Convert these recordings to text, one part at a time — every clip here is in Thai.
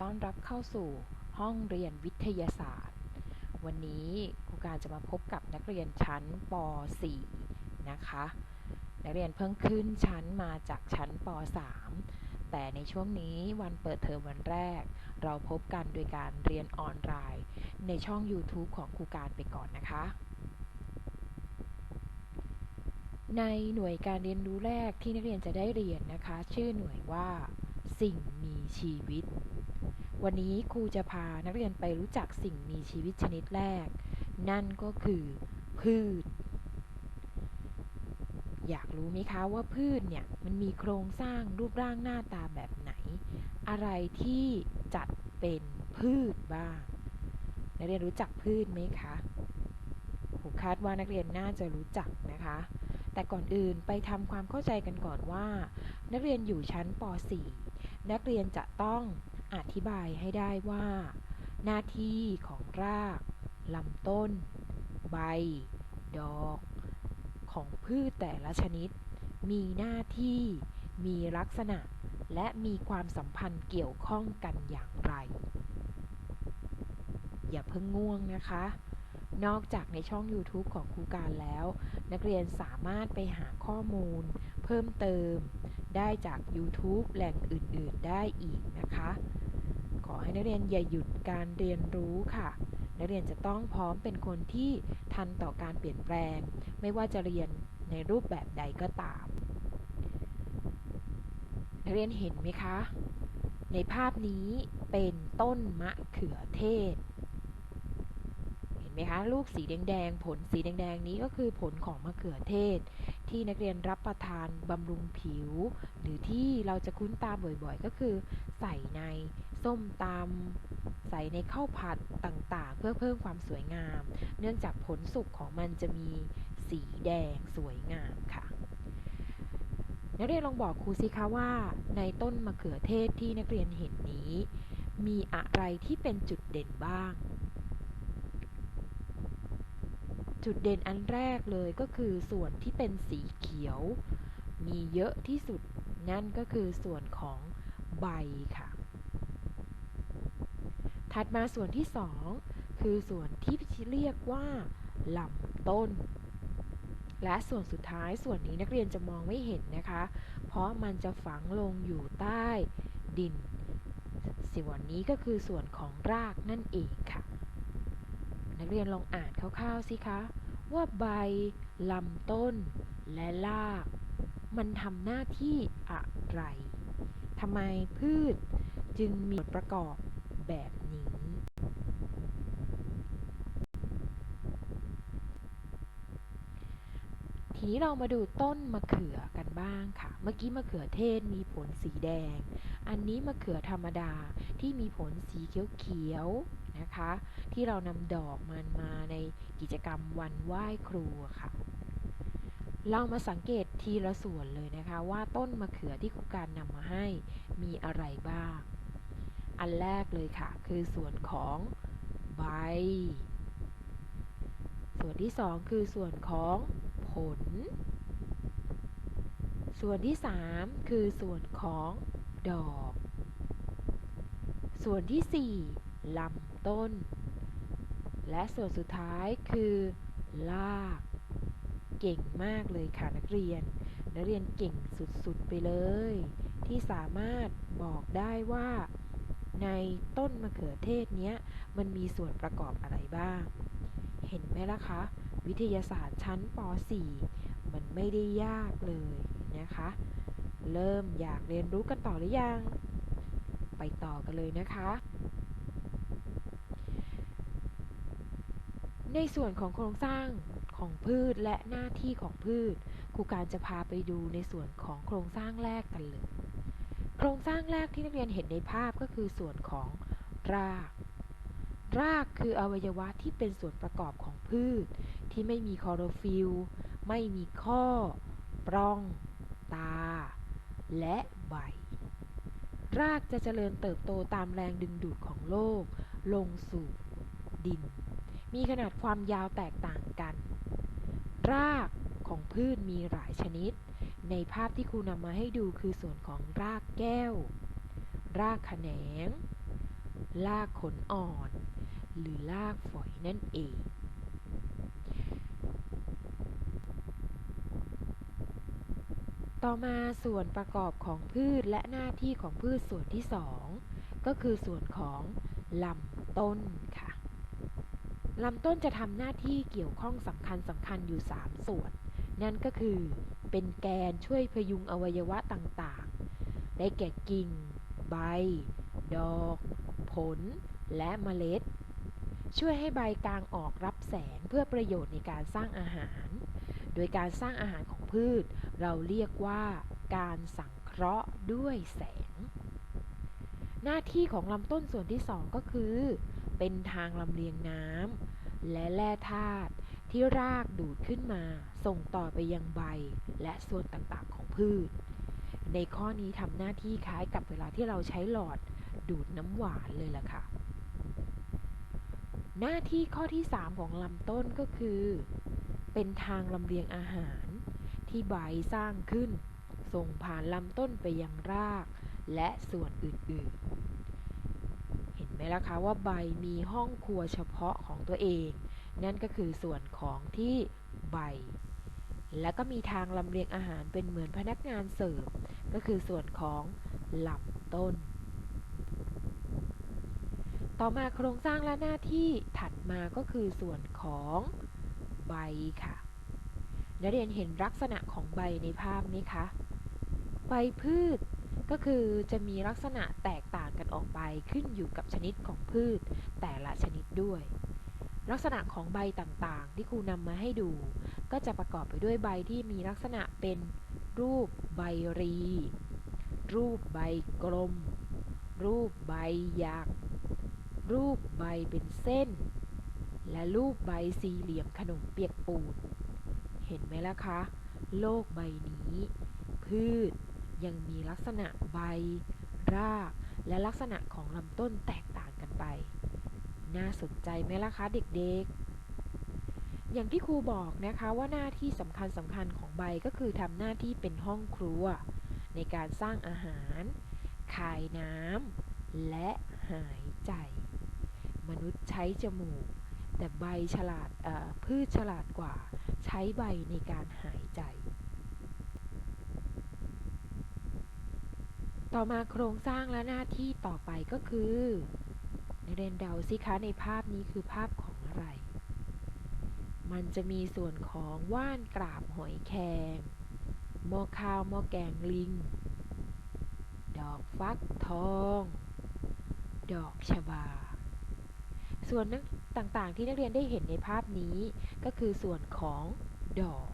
ต้อนรับเข้าสู่ห้องเรียนวิทยาศาสตร์ วันนี้ครูการจะมาพบกับนักเรียนชั้นป .4 นะคะ นักเรียนเพิ่งขึ้นชั้นมาจากชั้นป .3 แต่ในช่วงนี้วันเปิดเทอมวันแรก เราพบกันโดยการเรียนออนไลน์ ในช่อง YouTube ของครูการไปก่อนนะคะ ในหน่วยการเรียนรู้แรกที่นักเรียนจะได้เรียนนะคะ ชื่อหน่วยว่า สิ่งมีชีวิต วันนี้ครูจะพานักเรียนไปรู้จักสิ่งมีชีวิตชนิดแรก นั่นก็คือ พืช อยากรู้ไหมคะว่าพืชเนี่ยมันมีโครงสร้างรูปร่างหน้าตาแบบไหน อะไรที่จัดเป็นพืชบ้าง นักเรียนรู้จักพืชไหมคะผมคาดว่านักเรียนน่าจะรู้จักนะคะ แต่ก่อนอื่นไปทำความเข้าใจกันก่อนว่า นักเรียนอยู่ชั้นป .4 นักเรียนจะต้อง อธิบายให้ได้ว่า หน้าที่ของรากลำต้น ใบ ดอก ของพืชแต่ละชนิด มีหน้าที่ มีลักษณะ และมีความสัมพันธ์เกี่ยวข้องกันอย่างไร อย่าเพิ่งง่วงนะคะ นอกจากในช่อง YouTube ของครูการแล้ว นักเรียนสามารถไปหาข้อมูล เพิ่มเติมได้จาก YouTube แหล่งอื่น ๆ ได้อีกนะคะ อให้นักเรียนอย่าหยุดการเรียนรู้ค่ะ นักเรียนจะต้องพร้อมเป็นคนที่ทันต่อการเปลี่ยนแปลง ไม่ว่าจะเรียนในรูปแบบใดก็ตาม นักเรียนเห็นไหมคะ ในภาพนี้เป็นต้นมะเขือเทศ ไหมคะลูกสีแดงๆ ผลสีแดงๆ นี้ก็คือผลของมะเขือเทศ ที่นักเรียนรับประทานบำรุงผิว หรือที่เราจะคุ้นตาบ่อยๆ ก็คือ ใส่ในส้มตำใส่ในข้าวผัดต่างๆ เพื่อเพิ่มความสวยงาม เนื่องจากผลสุกของมันจะมีสีแดงสวยงามค่ะนักเรียนลองบอกครูสิคะว่า ในต้นมะเขือเทศที่นักเรียนเห็นนี้ มีอะไรที่เป็นจุดเด่นบ้าง จุดเด่นอันแรกเลยก็คือส่วนที่เป็นสีเขียว มีเยอะที่สุดนั่นก็คือส่วนของใบค่ะ ถัดมาส่วนที่สองคือส่วนที่เรียกว่าลำต้น และส่วนสุดท้ายส่วนนี้นักเรียนจะมองไม่เห็นนะคะ เพราะมันจะฝังลงอยู่ใต้ดิน ส่วนนี้ก็คือส่วนของรากนั่นเองค่ะ กเรียนลองอ่านคร่าวๆสิคะ ว่าใบลำต้น และราก มันทำหน้าที่อะไรทำไมพืชจึงมีประกอบแบบนี้ ทีนี้เรามาดูต้นมะเขือกันบ้างค่ะ เมื่อกี้มะเขือเทศมีผลสีแดง อันนี้มะเขือธรรมดาที่มีผลสีเขียวๆ นะคะ ที่เรานำดอกมันมาในกิจกรรมวันไหว้ครูค่ะ เรามาสังเกตทีละส่วนเลยนะคะว่าต้นมะเขือที่ครูการนำมาให้มีอะไรบ้าง อันแรกเลยค่ะ คือส่วนของใบ ส่วนที่สองคือส่วนของผล ส่วนที่สามคือส่วนของดอก ส่วนที่สี่ลำ ต้น และส่วนสุดท้ายคือราก เก่งมากเลยค่ะนักเรียน นักเรียนเก่งสุดๆไปเลย ที่สามารถบอกได้ว่า ในต้นมะเขือเทศเนี้ย มันมีส่วนประกอบอะไรบ้าง เห็นไหมล่ะคะ วิทยาศาสตร์ชั้นป .4 มันไม่ได้ยากเลยนะคะ เริ่มอยากเรียนรู้กันต่อหรือยัง ไปต่อกันเลยนะคะ ในส่วนของโครงสร้างของพืชและหน้าที่ของพืชครูการจะพาไปดูในส่วนของโครงสร้างแรกกันเลย โครงสร้างแรกที่นักเรียนเห็นในภาพก็คือส่วนของราก รากคืออวัยวะที่เป็นส่วนประกอบของพืช ที่ไม่มีคลอโรฟิลไม่มีข้อปล้อง ตา และใบ รากจะเจริญเติบโตตามแรงดึงดูดของโลก ลงสู่ดิน มีขนาดความยาวแตกต่างกัน รากของพืชมีหลายชนิด ในภาพที่ครูนำมาให้ดูคือส่วนของรากแก้ว รากแขนง รากขนอ่อน หรือรากฝอยนั่นเองต่อมาส่วนประกอบของพืชและหน้าที่ของพืชส่วนที่ 2 ก็คือส่วนของลำต้น ลำต้นจะทำหน้าที่เกี่ยวข้องสำคัญสำคัญอยู่ 3 ส่วน นั่นก็คือเป็นแกนช่วยพยุงอวัยวะต่างๆ ได้แก่กิ่ง ใบ ดอก ผล และเมล็ด ช่วยให้ใบกลางออกรับแสงเพื่อประโยชน์ในการสร้างอาหาร โดยการสร้างอาหารของพืช เราเรียกว่าการสังเคราะห์ด้วยแสง หน้าที่ของลำต้นส่วนที่ 2 ก็คือ เป็นทางลำเลียงน้ำและแร่ธาตุที่รากดูดขึ้นมาส่งต่อไปยังใบและส่วนต่างๆของพืช ในข้อนี้ทำหน้าที่คล้ายกับเวลาที่เราใช้หลอดดูดน้ำหวานเลยล่ะค่ะ หน้าที่ข้อที่ 3 ของลำต้นก็คือ เป็นทางลำเลียงอาหาร ที่ใบสร้างขึ้น ส่งผ่านลำต้นไปยังราก และส่วนอื่นๆ ไหมล่ะคะว่าใบมีห้องครัวเฉพาะของตัวเอง นั่นก็คือส่วนของที่ใบ แล้วก็มีทางลำเลียงอาหารเป็นเหมือนพนักงานเสิร์ฟก็คือส่วนของลำต้น ต่อมาโครงสร้างและหน้าที่ถัดมาก็คือส่วนของใบค่ะนักเรียนเห็นลักษณะของใบในภาพไหมคะ ใบพืชก็คือจะมีลักษณะแตกต่าง ออกไปขึ้นอยู่กับชนิดของพืช แต่ละชนิดด้วย ลักษณะของใบต่างๆ ที่ครูนำมาให้ดู ก็จะประกอบไปด้วยใบที่มีลักษณะเป็นรูปใบรี รูปใบกลม รูปใบหยักรูปใบเป็นเส้น และรูปใบสี่เหลี่ยมขนมเปียกปูน เห็นไหมล่ะคะ โลกใบนี้ พืชยังมีลักษณะใบ ราก และลักษณะของลำต้นแตกต่างกันไป น่าสนใจไหมล่ะคะเด็กๆ อย่างที่ครูบอกนะคะว่าหน้าที่สำคัญสำคัญของใบก็คือทำหน้าที่เป็นห้องครัว ในการสร้างอาหารคายน้ำและหายใจ มนุษย์ใช้จมูก แต่ใบฉลาดพืชฉลาดกว่า ใช้ใบในการหายใจ ต่อมาโครงสร้างและหน้าที่ต่อไปก็คือนักเรียนเดาสิคะในภาพนี้คือภาพของอะไร มันจะมีส่วนของว่านกราบหอยแครงหม้อข้าวหม้อแกงลิง ดอกฟักทอง ดอกชบา ส่วนต่างๆที่นักเรียนได้เห็นในภาพนี้ก็คือส่วนของดอก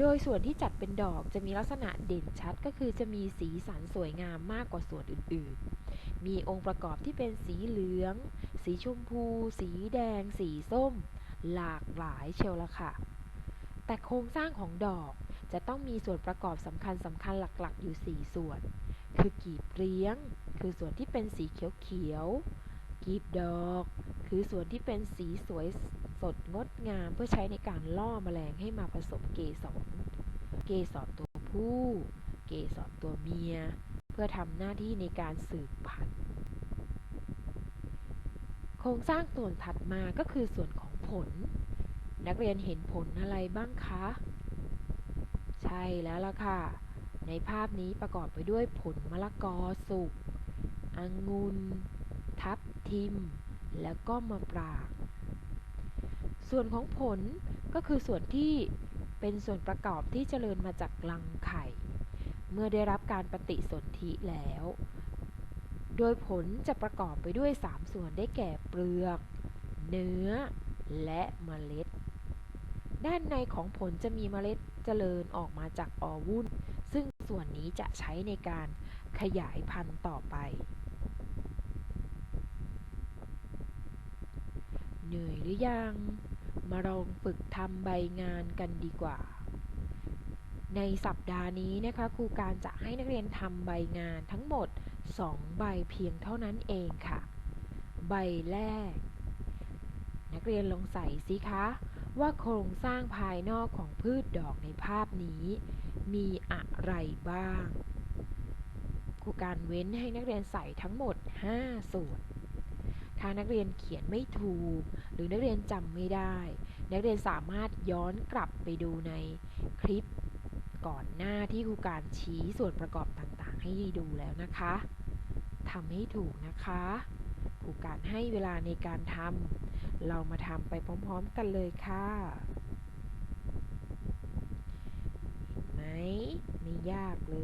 โดยส่วนที่จัดเป็นดอกจะมีลักษณะเด่นชัดก็คือจะมีสีสันสวยงามมากกว่าส่วนอื่นๆ มีองค์ประกอบที่เป็นสีเหลือง สีชมพู สีแดง สีส้ม หลากหลายเชียวละค่ะ แต่โครงสร้างของดอกจะต้องมีส่วนประกอบสำคัญสำคัญหลักๆ อยู่ 4 ส่วน คือกีบเลี้ยง คือส่วนที่เป็นสีเขียวๆกีบดอก คือส่วนที่เป็นสีสวย สดงดงามเพื่อใช้ในการล่อแมลงให้มาผสมเกสร เกสรตัวผู้ เกสรตัวเมีย เพื่อทำหน้าที่ในการสืบพันธุ์ โครงสร้างส่วนถัดมาก็คือส่วนของผล นักเรียนเห็นผลอะไรบ้างคะ ใช่แล้วล่ะค่ะ ในภาพนี้ประกอบไปด้วยผลมะละกอสุก องุ่น ทับทิม แล้วก็มะปราง ส่วนของผลก็คือส่วนที่เป็นส่วนประกอบที่เจริญมาจากรังไข่ เมื่อได้รับการปฏิสนธิแล้ว โดยผลจะประกอบไปด้วย 3 ส่วนได้แก่เปลือก เนื้อ และเมล็ด ด้านในของผลจะมีเมล็ดเจริญออกมาจากอวุ้นซึ่งส่วนนี้จะใช้ในการขยายพันธุ์ต่อไป เหนื่อยหรือยัง มาลองฝึกทำใบงานกันดีกว่า ในสัปดาห์นี้นะคะครูการจะให้นักเรียนทำใบงานทั้งหมด 2 ใบเพียงเท่านั้นเองค่ะ ใบแรก นักเรียนลองใส่สิคะว่าโครงสร้างภายนอกของพืชดอกในภาพนี้ มีอะไรบ้างครูรูการเว้นให้นักเรียนใส่ทั้งหมด 5 ส่วน ถ้านักเรียนเขียนไม่ถูก หรือนักเรียนจำไม่ได้ นักเรียนสามารถย้อนกลับไปดูในคลิปก่อนหน้าที่ครูการชี้ส่วนประกอบต่างๆ ให้ดูแล้วนะคะทำให้ถูกนะคะครูการให้เวลาในการทำเรามาทำไปพร้อมๆกันเลยค่ะเห็นไหมไม่ยากเล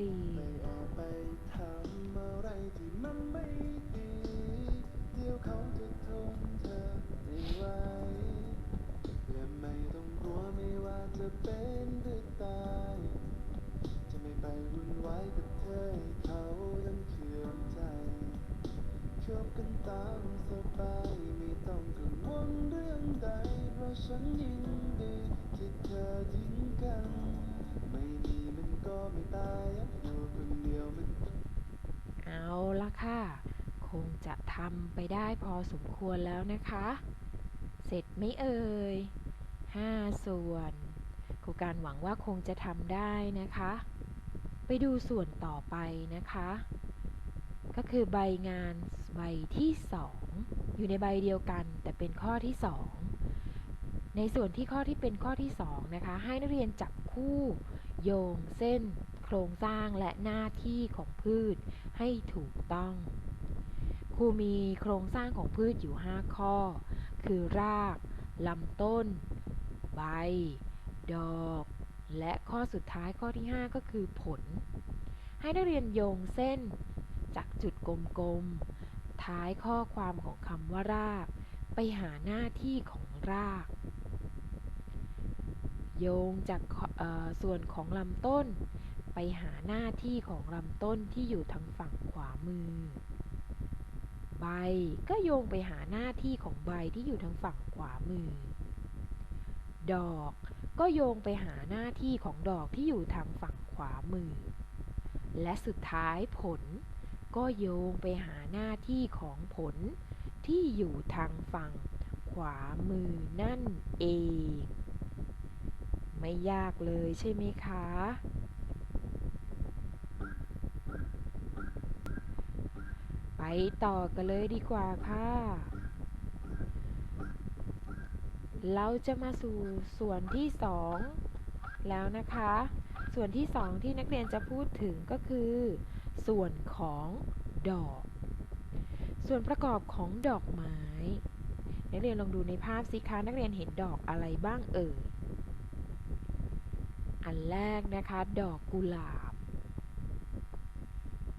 ย ฉันยินดีที่เธอทิ้งกัน ไม่มีมันก็ไม่ตายอยู่คนเดียวมัน เอาละค่ะ งจะทำไปได้พอสมควรแล้วนะคะ เสร็จไม่เอ่ย 5 ส่วนครูการหวังว่าคงจะทำได้นะคะ ไปดูส่วนต่อไปนะคะ ก็คือใบงานใบที่ 2 อยู่ในใบเดียวกันแต่เป็นข้อที่ 2 ในส่วนที่ข้อที่เป็นข้อที่ 2 นะคะ ให้นักเรียนจับคู่โยงเส้นโครงสร้างและหน้าที่ของพืชให้ถูกต้อง ครูมีโครงสร้างของพืชอยู่ 5 ข้อ คือราก ลำต้น ใบ ดอก และข้อสุดท้ายข้อที่ 5 ก็คือผล ให้นักเรียนโยงเส้น จากจุดกลมๆ ท้ายข้อความของคำว่าราก ไปหาหน้าที่ของราก โยงจากส่วนของลำต้น ไปหาหน้าที่ของลำต้นที่อยู่ทางฝั่งขวามือ ใบก็โยงไปหาหน้าที่ของใบที่อยู่ทางฝั่งขวามือ ดอกก็โยงไปหาหน้าที่ของดอกที่อยู่ทางฝั่งขวามือ และสุดท้ายผล ก็โยงไปหาหน้าที่ของผลที่อยู่ทางฝั่งขวามือนั่นเอง ไม่ยากเลยใช่ไหมคะ ไป ต่อกันเลยดีกว่าค่ะ เราจะมาสู่ส่วนที่สองแล้วนะคะ ส่วนที่สองที่นักเรียนจะพูดถึงก็คือ ส่วนของดอก ส่วนประกอบของดอกไม้ นักเรียนลองดูในภาพสิคะนักเรียนเห็นดอกอะไรบ้างเอ่ยอันแรกนะคะ ดอกกุหลาบ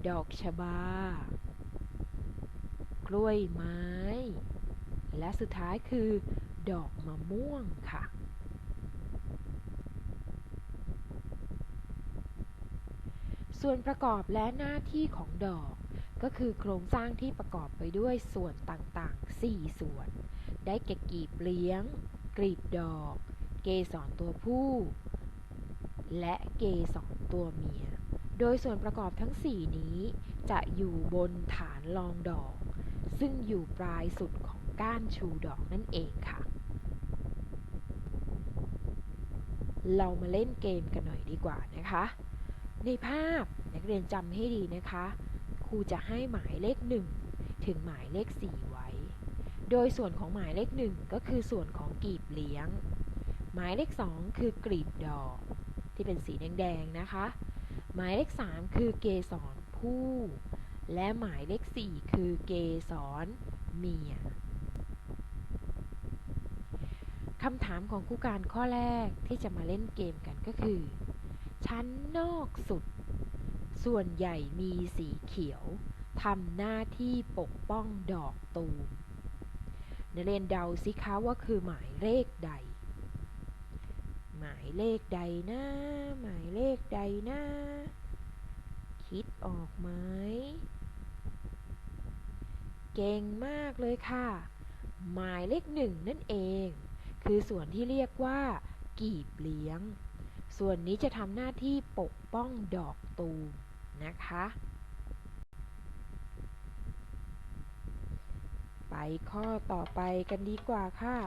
ดอกชบา กล้วยไม้ และสุดท้ายคือ ดอกมะม่วงค่ะ ส่วนประกอบและหน้าที่ของดอก ก็คือโครงสร้างที่ประกอบไปด้วยส่วนต่างๆ 4 ส่วน ได้แก่กีบเลี้ยง กลีบดอก เกสรตัวผู้ และเกสรตัวเมียโดยส่วนประกอบทั้ง 4 นี้จะอยู่บนฐานรองดอก ซึ่งอยู่ปลายสุดของก้านชูดอกนั่นเองค่ะ เรามาเล่นเกมกันหน่อยดีกว่านะคะ ในภาพนักเรียนจำให้ดีนะคะ ครูจะให้หมายเลข 1 ถึงหมายเลข 4 ไว้ โดยส่วนของหมายเลข 1 ก็คือส่วนของกลีบเลี้ยง หมายเลข 2 คือกลีบดอก ที่เป็นสีแดงๆนะคะ หมายเลข 3 คือเกสรผู้ และหมายเลข 4 คือเกสรเมียคำถามของครูการข้อแรกที่จะมาเล่นเกมกันก็คือ ชั้นนอกสุด ส่วนใหญ่มีสีเขียวทำหน้าที่ปกป้องดอกตูมนักเรียนเดาสิคะว่าคือหมายเลขใด หมายเลขใดนะ หมายเลขใดนะ คิดออกไหม เก่งมากเลยค่ะ หมายเลขหนึ่งนั่นเอง คือส่วนที่เรียกว่า กีบเลี้ยง ส่วนนี้จะทำหน้าที่ปกป้องดอกตูมนะคะ ไปข้อต่อไปกันดีกว่าค่ะ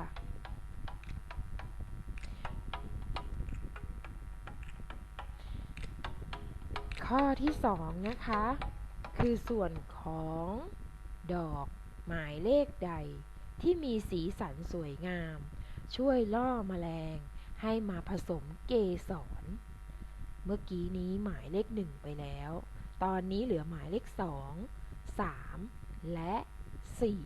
ขข้อที่สองนะคะ คือส่วนของ ดอก หมายเลขใด ที่มีสีสันสวยงาม ช่วยล่อแมลง ให้มาผสมเกสร เมื่อกี้นี้หมายเลขหนึ่งไปแล้ว ตอนนี้เหลือหมายเลขสองสามและสี่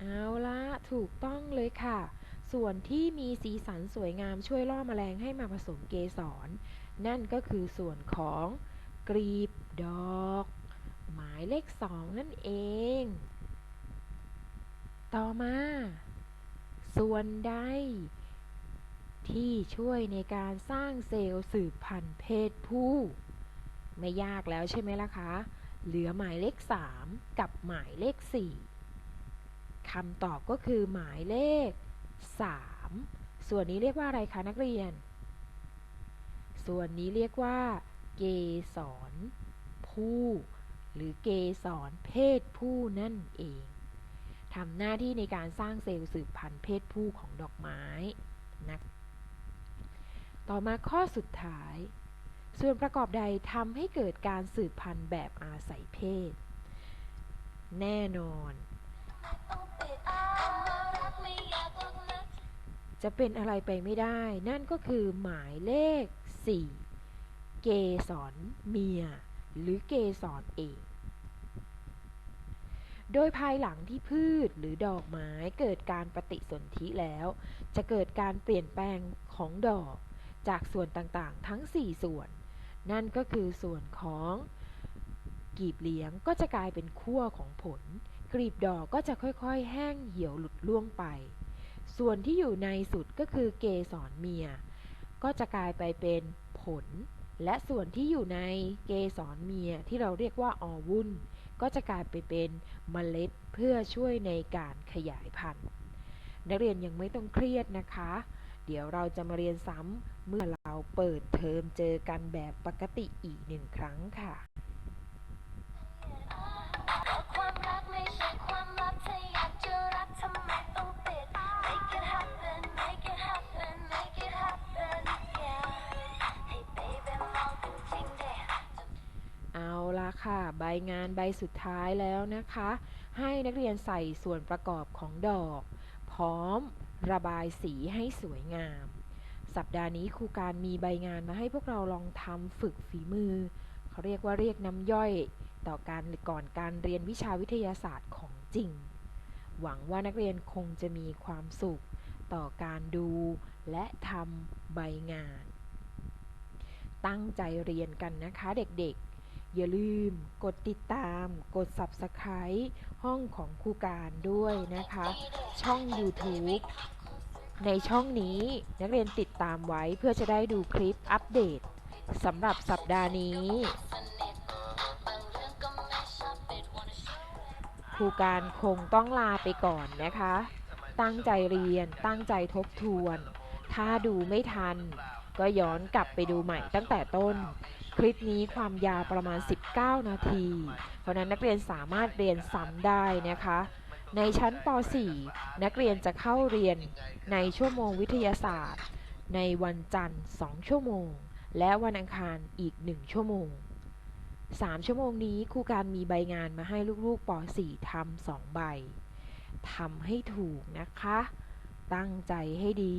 เอาละถูกต้องเลยค่ะ ส่วนที่มีสีสันสวยงามช่วยล่อแมลงให้มาผสมเกสร นั่นก็คือส่วนของกรีบดอก หมายเลขสองนั่นเอง ต่อมา ส่วนใด ที่ช่วยในการสร้างเซลล์สืบพันธุ์เพศผู้ ไม่ยากแล้วใช่ไหมล่ะคะ เหลือหมายเลข 3 กับหมายเลข 4 คำตอบก็คือหมายเลข 3 ส่วนนี้เรียกว่าอะไรคะนักเรียน ส่วนนี้เรียกว่า เกสรผู้ หรือเกสรเพศผู้นั่นเองทำหน้าที่ในการสร้างเซลล์สืบพันธุ์เพศผู้ของดอกไม้นะต่อมาข้อสุดท้าย ส่วนประกอบใดทำให้เกิดการสืบพันธุ์แบบอาศัยเพศ แน่นอน จะเป็นอะไรไปไม่ได้ นั่นก็คือหมายเลข 4 เกสรเมีย หรือเกสรเอกโดยภายหลังที่พืชหรือดอกไม้เกิดการปฏิสนธิแล้ว จะเกิดการเปลี่ยนแปลงของดอก จากส่วนต่างๆ ทั้ง 4 ส่วน นั่นก็คือส่วนของกีบเลี้ยงก็จะกลายเป็นขั้วของผล กลีบดอกก็จะค่อยๆ แห้งเหี่ยวหลุดล่วงไป ส่วนที่อยู่ในสุดก็คือเกสรเมีย ก็จะกลายไปเป็นผล และส่วนที่อยู่ในเกสรเมียที่เราเรียกว่าออวุลก็จะกลายไปเป็นเมล็ดเพื่อช่วยในการขยายพันธุ์ นักเรียนยังไม่ต้องเครียดนะคะ เดี๋ยวเราจะมาเรียนซ้ำเมื่อเราเปิดเทอมเจอกันแบบปกติอีกหนึ่งครั้งค่ะ ค่ะ ใบงานใบสุดท้ายแล้วนะคะ ให้นักเรียนใส่ส่วนประกอบของดอก พร้อมระบายสีให้สวยงาม สัปดาห์นี้ครูการมีใบงานมาให้พวกเราลองทำฝึกฝีมือ เขาเรียกว่าเรียกน้ำย่อยต่อการก่อนการเรียนวิชาวิทยาศาสตร์ของจริง หวังว่านักเรียนคงจะมีความสุขต่อการดูและทำใบงาน ตั้งใจเรียนกันนะคะเด็กๆ อย่าลืมกดติดตาม กด Subscribe ห้องของครูการด้วยนะคะ ช่อง YouTube ในช่องนี้นักเรียนติดตามไว้เพื่อจะได้ดูคลิปอัปเดตสำหรับสัปดาห์นี้ ครูการคงต้องลาไปก่อนนะคะ ตั้งใจเรียนตั้งใจทบทวน ถ้าดูไม่ทัน ก็ย้อนกลับไปดูใหม่ตั้งแต่ต้น คลิปนี้ความยาวประมาณ 19 นาที เพราะนั้นนักเรียนสามารถเรียนซ้ำได้นะคะ ในชั้นป .4 นักเรียนจะเข้าเรียนในชั่วโมงวิทยาศาสตร์ ในวันจันทร์ 2 ชั่วโมง และวันอังคารอีก 1 ชั่วโมง 3 ชั่วโมงนี้ครูการมีใบงานมาให้ลูกๆป .4 ทำสองใบทำให้ถูกนะคะ ตั้งใจให้ดี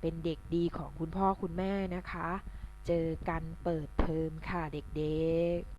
เป็นเด็กดีของคุณพ่อคุณแม่นะคะ เจอกันเปิดเทอมค่ะเด็กๆ